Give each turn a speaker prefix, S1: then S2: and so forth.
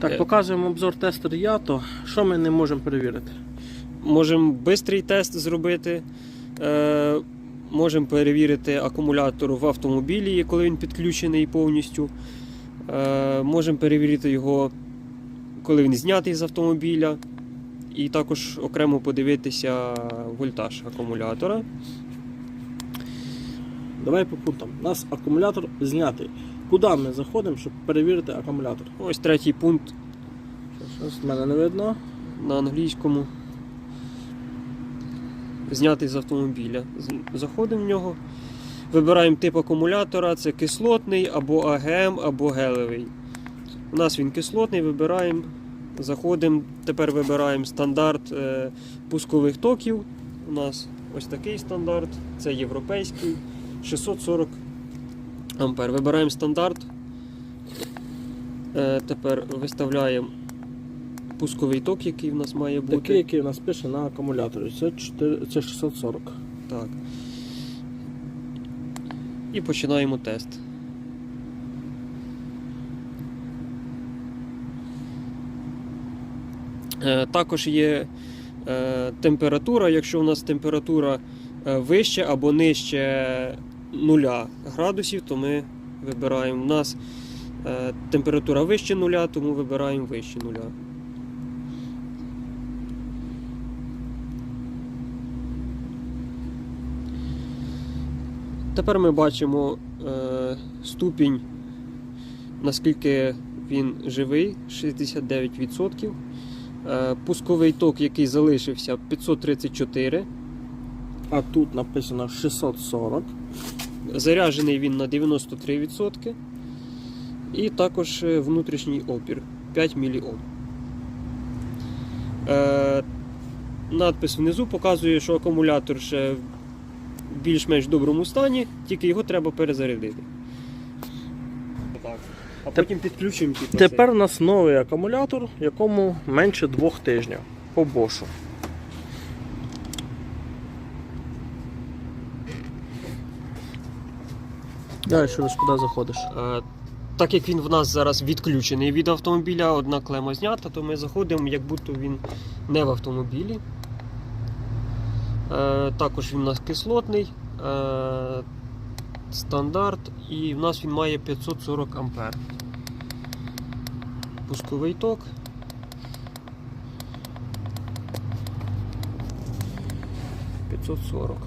S1: Так,
S2: Е.
S1: показуємо обзор тестер Ято. Що ми не можемо перевірити?
S2: Можемо швидкий тест зробити. Е, можемо перевірити акумулятор в автомобілі, коли він підключений повністю. Е, можемо перевірити його, коли він знятий з автомобіля. І також окремо подивитися вольтаж акумулятора.
S1: Давай по пунктам. У нас акумулятор знятий. Куди ми заходимо, щоб перевірити акумулятор?
S2: Ось третій пункт
S1: Щось в мене не видно.
S2: на англійському. Знятий з автомобіля. Заходимо в нього. Вибираємо тип акумулятора, це кислотний або АГМ, або гелевий. У нас він кислотний, вибираємо, заходимо, тепер вибираємо стандарт е, пускових токів. У нас ось такий стандарт, це європейський 640 ампер. Вибираємо стандарт. Е, тепер виставляємо пусковий ток, який в нас має бути.
S1: Такий, який у нас пише на акумуляторі. Це, 4, це 640.
S2: Так. І починаємо тест. Е, Також є е, температура. Якщо у нас температура е, вища або нижче 0 градусів, то ми вибираємо. У нас е, температура вище нуля, тому вибираємо вище нуля. Тепер ми бачимо е, ступінь, наскільки він живий, 69%. Е, пусковий ток, який залишився, 534.
S1: А тут написано 640.
S2: Заряджений він на 93%. І також е, внутрішній опір 5 мОм. Е, надпис внизу показує, що акумулятор ще в більш-менш доброму стані, тільки його треба перезарядити. А потім підключимо
S1: Тепер у нас новий акумулятор, якому менше двох тижнів по бошу. Далі куди заходиш?
S2: Е, Так як він в нас зараз відключений від автомобіля, одна клема знята, то ми заходимо, як будто він не в автомобілі. Е, Також він у нас кислотний, е, стандарт, і в нас він має 540 ампер. Пусковий ток. П'ятсот сорок.